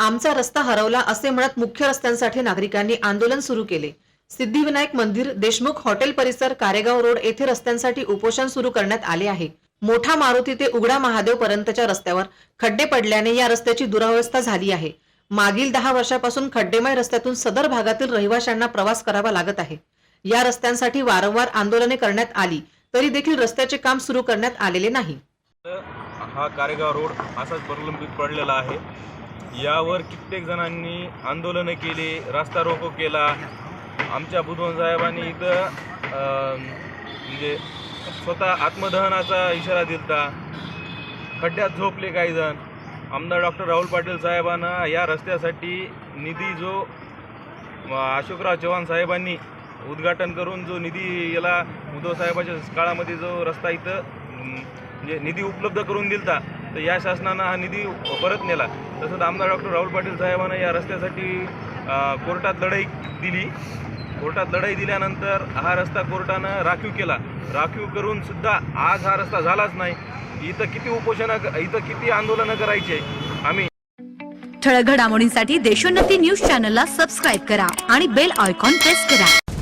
आमचा रस्ता हरवला असे म्हणत मुख्य रस्त्यांसाठी नागरिकांनी आंदोलन सुरू केले. सिद्धिविनायक मंदिर देशमुख हॉटेल परिसर कारेगाव रोड येथे रस्त्यांसाठी उपोषण सुरू करण्यात आले आहे. मोठा मारुती ते उघडा महादेव पर्यंतच्या रस्त्यावर खड्डे पडल्याने या रस्त्याची दुरावस्था झाली आहे. मागील दहा वर्षापासून खड्डेमय रस्त्यातून सदर भागातील रहिवाशांना प्रवास करावा लागत आहे. या रस्त्यांसाठी वारंवार आंदोलने करण्यात आली तरी देखील रस्त्याचे काम सुरू करण्यात आलेले नाही. हा कारेगाव रोड असाच प्रलंबित पडलेला आहे. यावर कित्येक जणांनी आंदोलनं केली रास्ता रोको केला. आमच्या बुधवन साहेबांनी इथं म्हणजे स्वतः आत्मदहनाचा इशारा दिलता. खड्ड्यात झोपले काही जण. आमदार डॉक्टर राहुल पाटील साहेबांना या रस्त्यासाठी निधी जो अशोकराव चव्हाण साहेबांनी उद्घाटन करून जो निधी याला उद्धव साहेबाच्या काळामध्ये जो रस्ता इथं म्हणजे निधी उपलब्ध करून दिलता तर या शासनानं हा निधी परत नेला. तसंच आमदार डॉक्टर राहुल पाटील साहेबांना या रस्त्यासाठी कोर्टात लढाई दिली. कोर्टात लढाई दिल्यानंतर हा रस्ता कोर्टानं राखीव केला. राखीव करून सुद्धा आज हा रस्ता झालाच नाही. इथं किती उपोषणं इथं किती आंदोलनं करायची आम्ही ठळक घडामोडींसाठी देशोन्नती न्यूज चॅनलला सबस्क्राईब करा आणि बेल आयकॉन प्रेस करा.